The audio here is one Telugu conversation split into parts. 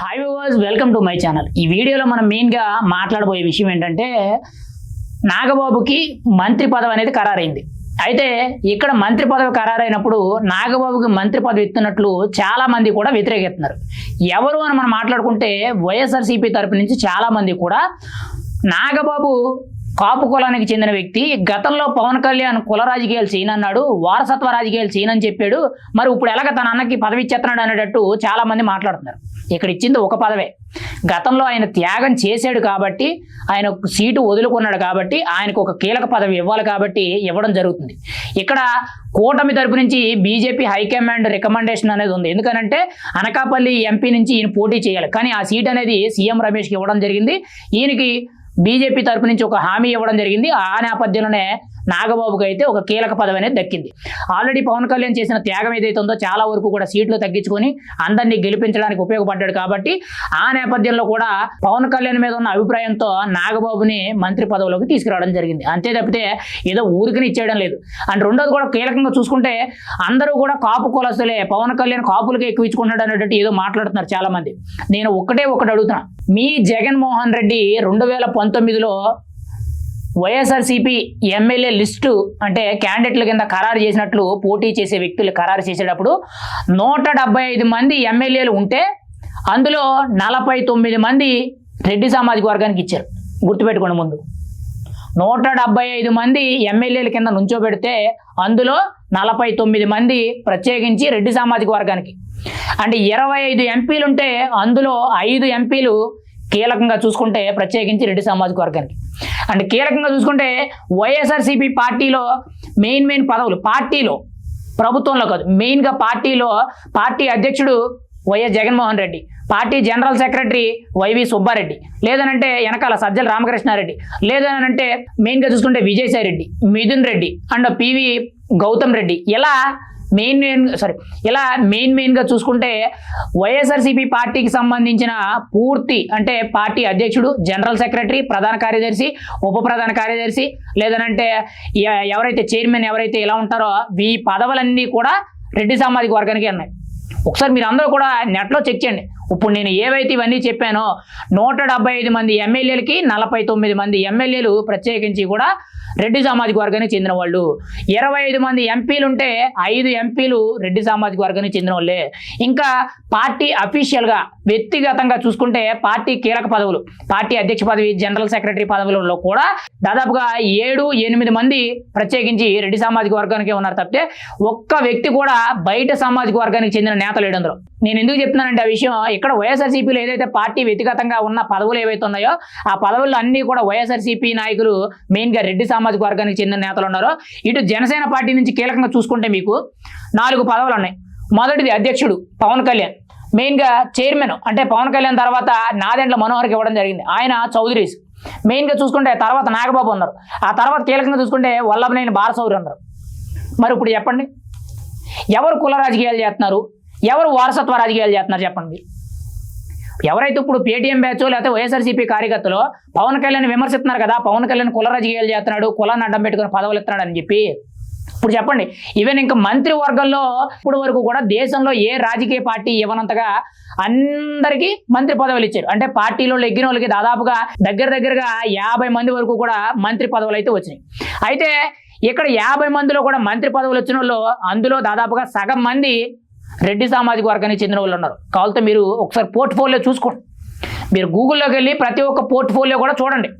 Hi viewers welcome to my channel ఈ వీడియోలో మనం మెయిన్గా మాట్లాడబోయే విషయం ఏంటంటే నాగబాబుకి మంత్రి పదవి అనేది ఖరారైంది. అయితే ఇక్కడ మంత్రి పదవి ఖరారైనప్పుడు నాగబాబుకి మంత్రి పదవి ఇస్తున్నట్లు చాలామంది కూడా వ్యతిరేకిస్తున్నారు. ఎవరు అని మనం మాట్లాడుకుంటే వైఎస్ఆర్సీపీ తరపు నుంచి చాలామంది కూడా నాగబాబు కాపు కులానికి చెందిన వ్యక్తి గతంలో పవన్ కళ్యాణ్ కుల రాజకీయాలు చేయనన్నాడు వారసత్వ రాజకీయాలు చేయనని చెప్పాడు. మరి ఇప్పుడు ఎలాగ తన అన్నకి పదవి ఇచ్చేస్తున్నాడు అనేటట్టు చాలామంది మాట్లాడుతున్నారు. ఇక్కడ ఇచ్చింది ఒక పదవే గతంలో ఆయన త్యాగం చేశాడు కాబట్టి ఆయన ఒక సీటు వదులుకున్నాడు కాబట్టి ఆయనకు ఒక కీలక పదవి ఇవ్వాలి కాబట్టి ఇవ్వడం జరుగుతుంది. ఇక్కడ కూటమి తరపు నుంచి బీజేపీ హైకమాండ్ రికమెండేషన్ అనేది ఉంది. ఎందుకనంటే అనకాపల్లి ఎంపీ నుంచి ఈయన పోటీ చేయాలి. కానీ ఆ సీట్ అనేది సీఎం రమేష్కి ఇవ్వడం జరిగింది. ఈయనకి బీజేపీ తరపు నుంచి ఒక హామీ ఇవ్వడం జరిగింది. ఆ నేపథ్యంలోనే నాగబాబుకి అయితే ఒక కీలక పదవి అనేది దక్కింది. ఆల్రెడీ పవన్ కళ్యాణ్ చేసిన త్యాగం ఏదైతే ఉందో చాలా వరకు కూడా సీట్లు తగ్గించుకొని అందరినీ గెలిపించడానికి ఉపయోగపడ్డాడు కాబట్టి ఆ నేపథ్యంలో కూడా పవన్ కళ్యాణ్ మీద ఉన్న అభిప్రాయంతో నాగబాబుని మంత్రి పదవిలోకి తీసుకురావడం జరిగింది. అంతే తప్పితే ఏదో ఊరికని ఇచ్చేయడం లేదు. అండ్ రెండోది కూడా కీలకంగా చూసుకుంటే అందరూ కూడా కాపు కులస్తులే పవన్ కళ్యాణ్ కాపులకి ఎక్కువ ఇచ్చుకుంటాడు అనేటట్టు ఏదో మాట్లాడుతున్నారు చాలా మంది నేను ఒకటే ఒకటి అడుగుతున్నా. మీ జగన్మోహన్ రెడ్డి రెండు వేల పంతొమ్మిదిలో వైఎస్ఆర్సీపీ ఎమ్మెల్యే లిస్టు అంటే క్యాండిడేట్ల కింద ఖరారు చేసినట్లు పోటీ చేసే వ్యక్తులు ఖరారు చేసేటప్పుడు నూట ఐదు మంది ఎమ్మెల్యేలు ఉంటే అందులో నలభై తొమ్మిది మంది రెడ్డి సామాజిక వర్గానికి ఇచ్చారు. గుర్తుపెట్టుకోండి ముందు. నూట డెబ్బై ఐదు మంది ఎమ్మెల్యేల కింద నుంచోబెడితే అందులో నలభై తొమ్మిది మంది ప్రత్యేకించి రెడ్డి సామాజిక వర్గానికి. అంటే ఇరవై ఐదు ఎంపీలుంటే అందులో ఐదు ఎంపీలు కీలకంగా చూసుకుంటే ప్రత్యేకించి రెడ్డి సామాజిక వర్గానికి. అండ్ కీలకంగా చూసుకుంటే వైఎస్ఆర్సీపీ పార్టీలో మెయిన్ మెయిన్ పదవులు పార్టీలో ప్రభుత్వంలో కాదు మెయిన్గా పార్టీలో పార్టీ అధ్యక్షుడు YS Jaganmohan Reddy party general secretary YV Subbareddy లేదనంటే వెనకాల సజ్జల రామకృష్ణారెడ్డి లేదనంటే మెయిన్గా చూసుకుంటే విజయసాయి రెడ్డి మిథున్ రెడ్డి అండ్ పివి గౌతమ్ రెడ్డి. ఇలా మెయిన్ మెయిన్ సారీ ఇలా మెయిన్ మెయిన్గా చూసుకుంటే వైఎస్ఆర్సీపీ పార్టీకి సంబంధించిన పూర్తి అంటే పార్టీ అధ్యక్షుడు జనరల్ సెక్రటరీ ప్రధాన కార్యదర్శి ఉప ప్రధాన కార్యదర్శి లేదనంటే ఎవరైతే చైర్మన్ ఎవరైతే ఇలా ఉంటారో ఈ పదవులన్నీ కూడా రెడ్డి సామాజిక వర్గానికి ఉన్నాయి. ఒకసారి మీరు అందరూ కూడా నెట్లో చెక్ చేయండి. ఇప్పుడు నేను ఏవైతే ఇవన్నీ చెప్పానో నూట డెబ్బై ఐదు మంది ఎమ్మెల్యేలకి నలభై తొమ్మిది మంది ఎమ్మెల్యేలు ప్రత్యేకించి కూడా రెడ్డి సామాజిక వర్గానికి చెందిన వాళ్ళు. ఇరవై ఐదు మంది ఎంపీలు ఉంటే ఐదు ఎంపీలు రెడ్డి సామాజిక వర్గానికి చెందిన వాళ్ళే. ఇంకా పార్టీ అఫీషియల్గా వ్యక్తిగతంగా చూసుకుంటే పార్టీ కీలక పదవులు పార్టీ అధ్యక్ష పదవి జనరల్ సెక్రటరీ పదవులలో కూడా దాదాపుగా ఏడు ఎనిమిది మంది ప్రత్యేకించి రెడ్డి సామాజిక వర్గానికి ఉన్నారు తప్పితే ఒక్క వ్యక్తి కూడా బయట సామాజిక వర్గానికి చెందిన నేతలు లేడు అందులో. నేను ఎందుకు చెప్తున్నానంటే ఆ విషయం ఇక్కడ వైఎస్ఆర్సీపీలో ఏదైతే పార్టీ వ్యక్తిగతంగా ఉన్న పదవులు ఏవైతే ఉన్నాయో ఆ పదవుల్లో అన్ని కూడా వైఎస్ఆర్సీపీ నాయకులు మెయిన్గా రెడ్డి సామాజిక వర్గానికి చెందిన నేతలు ఉన్నారో. ఇటు జనసేన పార్టీ నుంచి కీలకంగా చూసుకుంటే మీకు నాలుగు పదవులు ఉన్నాయి. మొదటిది అధ్యక్షుడు పవన్ కళ్యాణ్. మెయిన్గా చైర్మన్ అంటే పవన్ కళ్యాణ్ తర్వాత నాదెండ్ల మనోహర్కి ఇవ్వడం జరిగింది. ఆయన చౌదరీస్. మెయిన్గా చూసుకుంటే తర్వాత నాగబాబు ఉన్నారు. ఆ తర్వాత కీలకంగా చూసుకుంటే వల్లభనేని బాలసౌరి ఉన్నారు. మరి ఇప్పుడు చెప్పండి. ఎవరు కుల రాజకీయాలు చేస్తున్నారు? ఎవరు వారసత్వ రాజకీయాలు చేస్తున్నారు చెప్పండి మీరు? ఎవరైతే ఇప్పుడు పేటీఎం బ్యాచ్ లేకపోతే వైఎస్ఆర్సీపీ కార్యకర్తలు పవన్ కళ్యాణ్ విమర్శిస్తున్నారు కదా పవన్ కళ్యాణ్ కుల రాజకీయాలు చేస్తున్నాడు కులాన్ని అడ్డం పెట్టుకుని పదవులు ఇస్తున్నాడు అని చెప్పి. ఇప్పుడు చెప్పండి ఈవెన్ ఇంకా మంత్రి వర్గంలో ఇప్పుడు వరకు కూడా దేశంలో ఏ రాజకీయ పార్టీ ఇవ్వనంతగా అందరికీ మంత్రి పదవులు ఇచ్చారు. అంటే పార్టీలో ఎగ్గిన వాళ్ళకి దాదాపుగా దగ్గర దగ్గరగా యాభై మంది వరకు కూడా మంత్రి పదవులు అయితే వచ్చినాయి. అయితే ఇక్కడ యాభై మందిలో కూడా మంత్రి పదవులు వచ్చిన వాళ్ళు అందులో దాదాపుగా సగం మంది రెడ్డి సామాజిక వర్గానికి చెందిన వాళ్ళు ఉన్నారు. కావాలంటే మీరు ఒకసారి పోర్ట్ఫోలియో చూసుకోండి. మీరు గూగుల్లోకి వెళ్ళి ప్రతి ఒక్క పోర్ట్ఫోలియో కూడా చూడండి.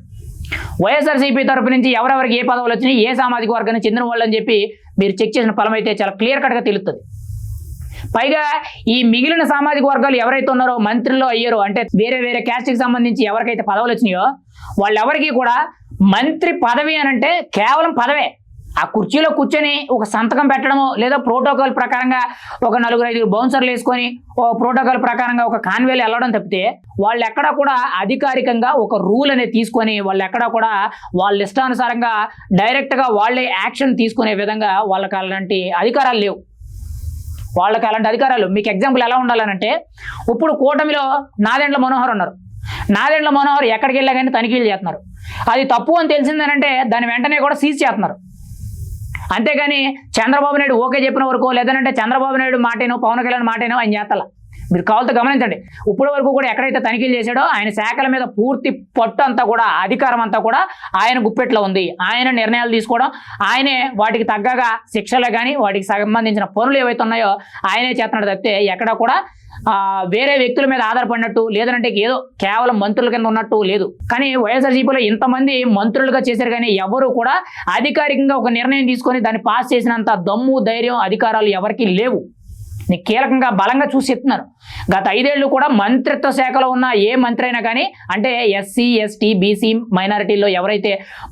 వైఎస్ఆర్సీపీ తరపు నుంచి ఎవరెవరికి ఏ పదవులు వచ్చినాయి ఏ సామాజిక వర్గానికి చెందిన వాళ్ళు అని చెప్పి మీరు చెక్ చేసిన ఫలం అయితే చాలా క్లియర్ కట్గా తెలుస్తుంది. పైగా ఈ మిగిలిన సామాజిక వర్గాలు ఎవరైతే ఉన్నారో మంత్రుల్లో అయ్యారో అంటే వేరే వేరే క్యాస్ట్కి సంబంధించి ఎవరికైతే పదవులు వచ్చినాయో వాళ్ళెవరికి కూడా మంత్రి పదవి అని అంటే కేవలం పదవే. ఆ కుర్చీలో కూర్చొని ఒక సంతకం పెట్టడము లేదా ప్రోటోకాల్ ప్రకారంగా ఒక నలుగురు ఐదుగురు బౌన్సర్లు వేసుకొని ఒక ప్రోటోకాల్ ప్రకారంగా ఒక కాన్వేలు వెళ్ళడం తప్పితే వాళ్ళు ఎక్కడా కూడా అధికారికంగా ఒక రూల్ అనేది తీసుకొని వాళ్ళు ఎక్కడా కూడా వాళ్ళ ఇష్టానుసారంగా డైరెక్ట్గా వాళ్ళే యాక్షన్ తీసుకునే విధంగా వాళ్ళకి అలాంటి అధికారాలు లేవు. వాళ్ళకి అలాంటి అధికారాలు మీకు ఎగ్జాంపుల్ ఎలా ఉండాలనంటే ఇప్పుడు కూటమిలో నాదెండ్ల మనోహర్ ఉన్నారు. నాదెండ్ల మనోహర్ ఎక్కడికి వెళ్ళా కానీ తనిఖీలు చేస్తున్నారు. అది తప్పు అని తెలిసిందనంటే దాని వెంటనే కూడా సీజ్ చేస్తున్నారు. అంతేగాని చంద్రబాబు నాయుడు ఓకే చెప్పిన వరకు లేదంటే చంద్రబాబు నాయుడు మాటేనో పవన్ కళ్యాణ్ మాటేనో ఆయన చేస్తాల మీరు కావాలతో గమనించండి. ఇప్పటి వరకు కూడా ఎక్కడైతే తనిఖీలు చేశాడో ఆయన శాఖల మీద పూర్తి పట్టు అంతా కూడా అధికారం అంతా కూడా ఆయన గుప్పెట్లో ఉంది. ఆయన నిర్ణయాలు తీసుకోవడం ఆయనే వాటికి తగ్గగా శిక్షలు కానీ వాటికి సంబంధించిన పనులు ఏవైతే ఉన్నాయో ఆయనే చేస్తున్నాడు తప్పితే ఎక్కడ కూడా వేరే వ్యక్తుల మీద ఆధారపడినట్టు లేదంటే ఏదో కేవలం మంత్రుల కింద ఉన్నట్టు లేదు. కానీ వైఎస్ఆర్సీపీలో ఇంతమంది మంత్రులుగా చేశారు కానీ ఎవరు కూడా అధికారికంగా ఒక నిర్ణయం తీసుకొని దాన్ని పాస్ చేసినంత దమ్ము ధైర్యం అధికారాలు ఎవరికీ లేవు. నేను కీలకంగా బలంగా చూసి చెప్తున్నాను గత ఐదేళ్ళు కూడా మంత్రిత్వ శాఖలో ఉన్న ఏ మంత్రి అయినా కానీ అంటే ఎస్సీ ఎస్టీ బీసీ మైనారిటీలో ఎవరైతే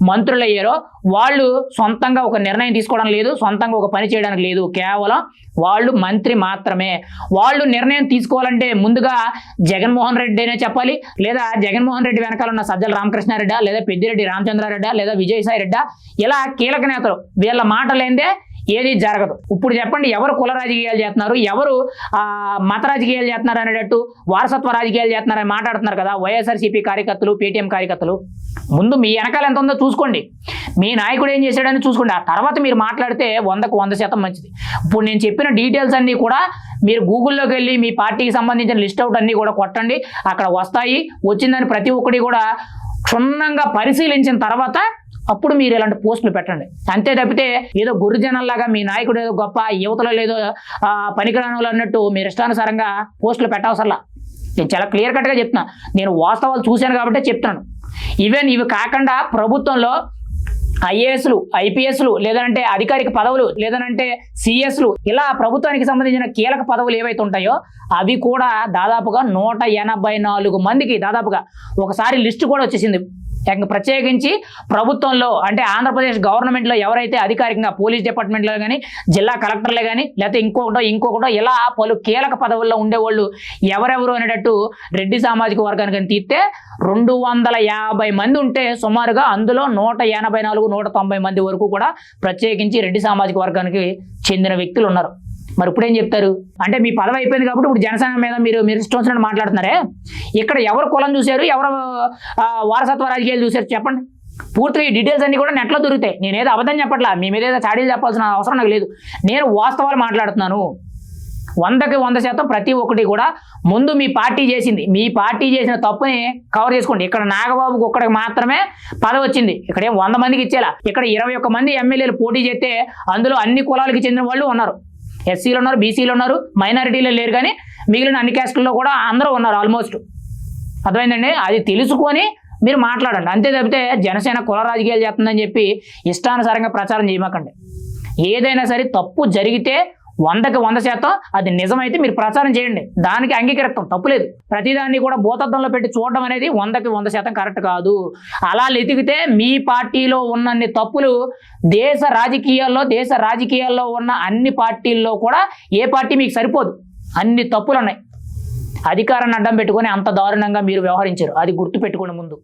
మంత్రులు అయ్యారో వాళ్ళు సొంతంగా ఒక నిర్ణయం తీసుకోవడం లేదు సొంతంగా ఒక పని చేయడానికి లేదు. కేవలం వాళ్ళు మంత్రి మాత్రమే. వాళ్ళు నిర్ణయం తీసుకోవాలంటే ముందుగా జగన్మోహన్ రెడ్డి అనే చెప్పాలి లేదా జగన్మోహన్ రెడ్డి వెనకాల ఉన్న సజ్జల రామకృష్ణారెడ్డి లేదా పెద్దిరెడ్డి రామచంద్రారెడ్డి లేదా విజయసాయి రెడ్డ ఇలా కీలక నేతలు వీళ్ళ మాట లేనిదే ఏది జరగదు. ఇప్పుడు చెప్పండి ఎవరు కుల రాజకీయాలు చేస్తున్నారు ఎవరు మత రాజకీయాలు చేస్తున్నారు అనేటట్టు వారసత్వ రాజకీయాలు చేస్తున్నారని మాట్లాడుతున్నారు కదా వైఎస్ఆర్సీపీ కార్యకర్తలు పేటీఎం కార్యకర్తలు. ముందు మీ వెనకాల ఎంత ఉందో చూసుకోండి. మీ నాయకుడు ఏం చేశాడని చూసుకోండి. ఆ తర్వాత మీరు మాట్లాడితే వందకు వంద శాతం మంచిది. ఇప్పుడు నేను చెప్పిన డీటెయిల్స్ అన్నీ కూడా మీరు గూగుల్లోకి వెళ్ళి మీ పార్టీకి సంబంధించిన లిస్ట్ అవుట్ అన్నీ కూడా కొట్టండి. అక్కడ వస్తాయి. వచ్చిందని ప్రతి ఒక్కటి కూడా క్షుణ్ణంగా పరిశీలించిన తర్వాత అప్పుడు మీరు ఇలాంటి పోస్టులు పెట్టండి. అంతే తప్పితే ఏదో గురుజనంలాగా మీ నాయకుడు ఏదో గొప్ప యువతలో లేదో ఆ, అన్నట్టు మీరు ఇష్టానుసారంగా పోస్టులు పెట్టవసరలా. నేను చాలా క్లియర్ కట్గా చెప్తున్నా. నేను వాస్తవాలు చూశాను కాబట్టి చెప్తున్నాను. ఈవెన్ ఇవి కాకుండా ప్రభుత్వంలో ఐఏఎస్లు ఐపీఎస్లు లేదంటే అధికారిక పదవులు లేదనంటే సిఎస్లు ఇలా ప్రభుత్వానికి సంబంధించిన కీలక పదవులు ఏవైతే ఉంటాయో అవి కూడా దాదాపుగా నూట ఎనభై నాలుగు మందికి దాదాపుగా ఒకసారి లిస్టు కూడా వచ్చేసింది. ప్రత్యేకించి ప్రభుత్వంలో అంటే ఆంధ్రప్రదేశ్ గవర్నమెంట్లో ఎవరైతే అధికారికంగా పోలీస్ డిపార్ట్మెంట్లో కానీ జిల్లా కలెక్టర్లే కానీ లేకపోతే ఇంకొకటో ఇంకొకటో ఇలా పలు కీలక పదవుల్లో ఉండేవాళ్ళు ఎవరెవరు అనేటట్టు రెడ్డి సామాజిక వర్గానికి కానీ తీస్తే రెండు వందల యాభై మంది ఉంటే సుమారుగా అందులో నూట ఎనభై నాలుగు నూట తొంభై మంది వరకు కూడా ప్రత్యేకించి రెడ్డి సామాజిక వర్గానికి చెందిన వ్యక్తులు ఉన్నారు. మరి ఇప్పుడు ఏం చెప్తారు? అంటే మీ పదవి అయిపోయింది కాబట్టి ఇప్పుడు జనసేన మీద మీరు మీరు ఇష్టం వచ్చినట్టు మాట్లాడుతున్నారే? ఇక్కడ ఎవరు కులం చూశారు? ఎవరు వారసత్వ రాజకీయాలు చూశారు? చెప్పండి. పూర్తిగా ఈ డీటెయిల్స్ అన్ని కూడా నెట్లో దొరుకుతాయి. నేనేదో అబద్ధం చెప్పట్లా? మీ మీద ఏదో చాడీలు చెప్పాల్సిన అవసరం నాకు లేదు. నేను వాస్తవాలు మాట్లాడుతున్నాను. వందకి వంద శాతం ప్రతి ఒక్కటి కూడా ముందు మీ పార్టీ చేసింది. మీ పార్టీ చేసిన తప్పుని కవర్ చేసుకోండి. ఇక్కడ నాగబాబుకి ఒక్కడికి మాత్రమే పదవి వచ్చింది. ఇక్కడ ఏం వంద మందికి ఇచ్చేలా? ఇక్కడ ఇరవై ఒక్క మంది ఎమ్మెల్యేలు పోటీ చేస్తే అందులో అన్ని కులాలకి చెందిన వాళ్ళు ఉన్నారు. ఎస్సీలు ఉన్నారు బీసీలు ఉన్నారు మైనారిటీలో లేరు కానీ మిగిలిన అన్ని క్యాస్టుల్లో కూడా అందరూ ఉన్నారు ఆల్మోస్ట్ అర్థమైందండి? అది తెలుసుకొని మీరు మాట్లాడండి. అంతే తప్పితే జనసేన కుల రాజకీయాలు చేస్తుందని చెప్పి ఇష్టానుసారంగా ప్రచారం చేయమాకండి. ఏదైనా సరే తప్పు జరిగితే వందకి వంద శాతం అది నిజమైతే మీరు ప్రచారం చేయండి. దానికి అంగీకరిస్తాం. తప్పులేదు ప్రతిదాన్ని కూడా భూతద్దంలో పెట్టి చూడడం అనేది వందకి వంద శాతం కరెక్ట్ కాదు. అలా వెతికితే మీ పార్టీలో ఉన్నన్ని తప్పులు దేశ రాజకీయాల్లో దేశ రాజకీయాల్లో ఉన్న అన్ని పార్టీల్లో కూడా ఏ పార్టీ మీకు సరిపోదు. అన్ని తప్పులు ఉన్నాయి అధికారాన్ని అడ్డం పెట్టుకొని అంత దారుణంగా మీరు వ్యవహరించారు. అది గుర్తు పెట్టుకోండి ముందు.